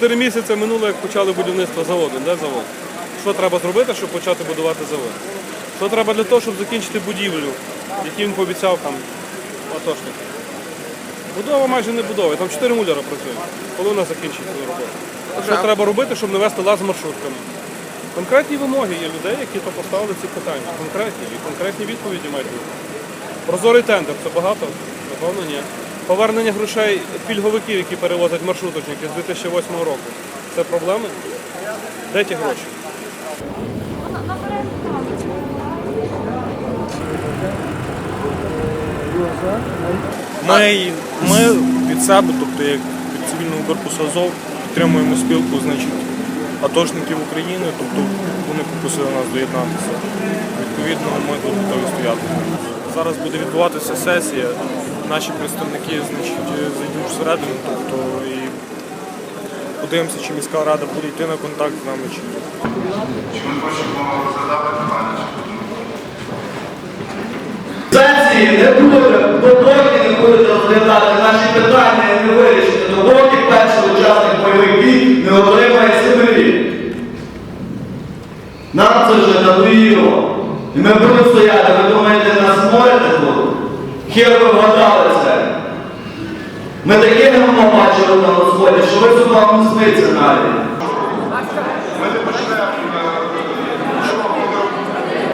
Чотири місяці минуло, як почали будівництво заводу. Де завод? Що треба зробити, щоб почати будувати завод? Що треба для того, щоб закінчити будівлю, яку він пообіцяв там атошник? Будова майже не будова, там чотири муляра працюють. Коли вона закінчить свою роботу? Що треба робити, щоб навести лад з маршрутками? Конкретні вимоги є людей, які то поставили ці питання. Конкретні і конкретні відповіді мають бути. Прозорий тендер це багато? Напевно, ні. Повернення грошей пільговиків, які перевозять маршруточники з 2008 року. Це проблеми? Де ті гроші? Ми, ми від себе, тобто як від цивільного корпусу Азов, підтримуємо спілку значить, атошників України, тобто вони попросили нас доєднатися. Відповідно, ми тут готові стояти. Зараз буде відбуватися сесія. Наші представники значить, зайдуть всередину, тобто і подивимося, чи міська рада буде йти на контакт з нами чи ні. Сесії не буде, допоки не будете розглядати наші питання не вирішите, допоки перший учасник бойових дій не отримає землі. Нам це вже надоїло. І ми будемо стояти, ви думаєте, нас можете ви вгадали це. Ми таке говно бачили на сході, що ви сюди не смиться навіть.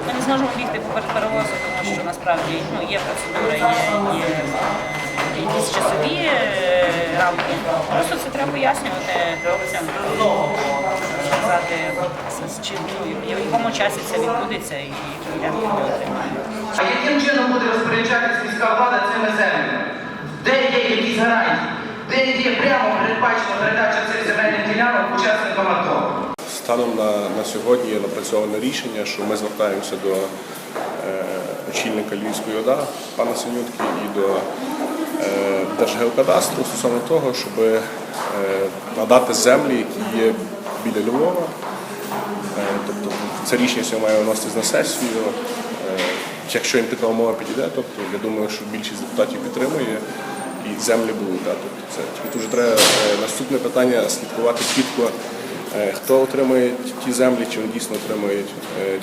Ми не зможемо бігти поперед перевозу, тому що насправді ну, є процедури, є, є якісь часові е, рамки. Просто це треба пояснювати сказати, з- чим, ну, в якому часі це відбудеться і які ділянки ми. А яким чином буде розпоряджатись міська влада цими землями? Де є якісь гарантії? Де є прямо передбачена передача цих земельних ділянок учасникам АТО? Станом на, на сьогодні є напрацьоване рішення, що ми звертаємося до е, очільника Львівської ОДА, пана Синютки, і до е, Держгеокадастру стосовно того, щоб е, надати землі, які є біля Львова. Е, тобто це рішення сьогодні має виноситись на сесію. Е, якщо їм така умова підійде, тобто я думаю, що більшість депутатів підтримує і землі будуть. Да, тобто це тільки дуже треба е, наступне питання слідкувати чітко, хто отримує ті землі, чи вони дійсно отримують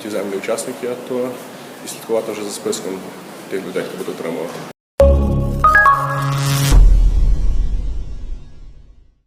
ті землі учасники АТО, і слідкувати вже за списком тих людей, хто буде отримувати.